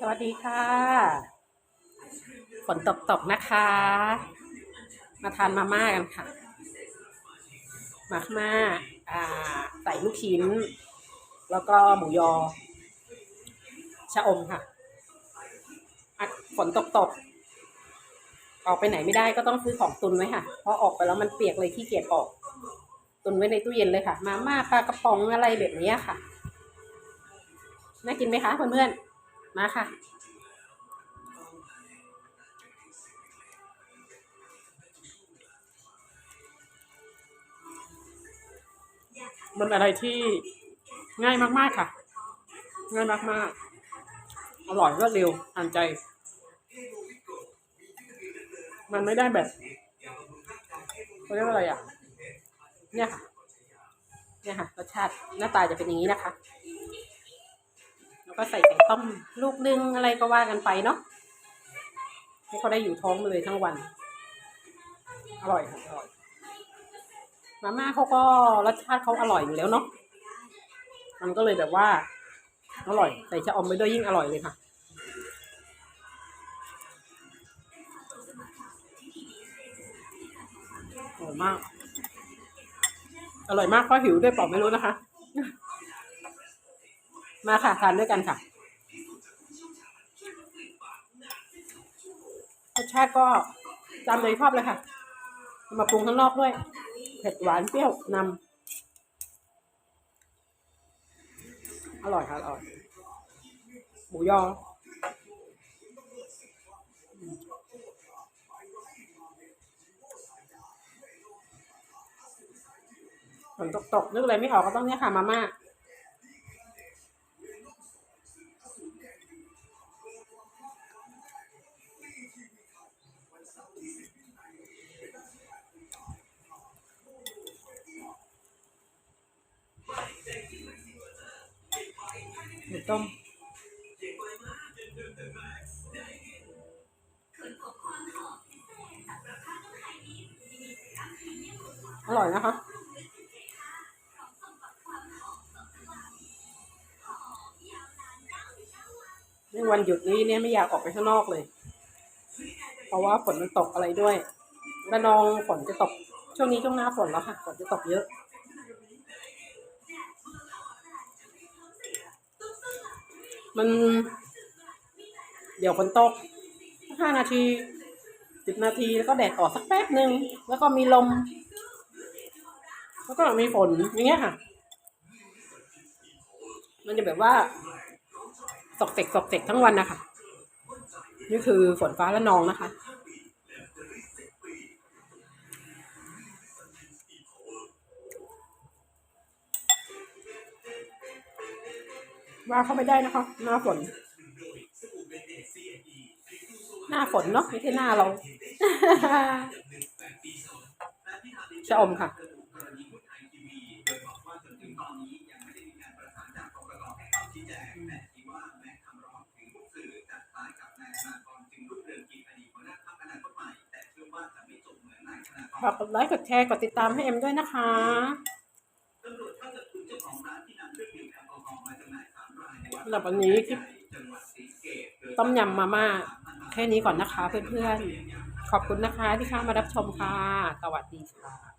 สวัสดีค่ะ ฝนตกตกๆนะคะ มาทานมาม่ากันค่ะ มาม่าอ่า ใส่ลูกชิ้น แล้วก็หมูยอ ชะอมค่ะฝนตกตกๆออกไปไหนไม่ได้ก็ต้องซื้อของตุนไว้ค่ะ เพราะออกไปแล้วมันเปียกเลยที่เกียจออก ตุนไว้ในตู้เย็นเลยค่ะ มาม่าปลากระป๋องอะไรแบบนี้ค่ะ น่ากินไหมคะเพื่อนๆ มาค่ะ มันอะไรที่ง่ายมากๆค่ะ ง่ายมากๆ อร่อยรวดเร็วทันใจ มันไม่ได้แบบเขาเรียกว่าอะไรอะ เนี่ยค่ะ เนี่ยค่ะรสชาติหน้าตาจะเป็นอย่างนี้นะคะ ก็ใส่ไก่ต้มลูกนึงอะไรก็ว่ากันไปเนาะให้เขาได้อยู่ท้องเลยทั้งวัน อร่อยอร่อยมาม่าเขาก็รสชาติเขาอร่อยอยู่แล้วเนาะมันก็เลยแบบว่า อร่อยใส่ชะอมไปด้วยยิ่งอร่อยเลยค่ะอร่อยมาก อร่อยมากเพราะหิวด้วยเปล่าไม่รู้นะคะ มาค่ะทานด้วยกันค่ะรสชาติก็ตามใจชอบเลยค่ะ มาปรุงข้างนอกด้วย เผ็ดหวานเปรี้ยวนำอร่อยค่ะอร่อยหมูยอฝนตกตกๆนึกอะไรไม่ออกก็ต้องเนี่ยค่ะมาม่า ต้มอร่อยนะคะในวันหยุดนี้เนี่ยไม่อยากออกไปข้างนอกเลย เพราะว่าฝนมันตกอะไรด้วยระนองฝนจะตก ช่วงนี้ช่วงหน้าฝนแล้วค่ะ ฝนจะตกเยอะ มัน เดี๋ยวฝนตกห้านาทีสิบนาทีแล้วก็แดดออกสักแป๊บหนึ่งแล้วก็มีลม แล้วก็มีฝนอย่างเงี้ยค่ะ มันจะแบบว่าตกเสกตกเสกทั้งวันนะคะนี่คือฝนฟ้าและนองนะคะ ว่าเข้าไม่ได้นะคะ หน้าฝน หน้าฝนเนาะไม่ใช่หน้าเราชะอมค่ะฝากกดไลค์กดแชร์กดติดตามให้เอ็มด้วยนะคะ สำหรับวันนี้คลิปต้มยำมาม่าแค่นี้ก่อนนะคะเพื่อนๆ ขอบคุณนะคะที่เข้ามารับชมค่ะ สวัสดีค่ะ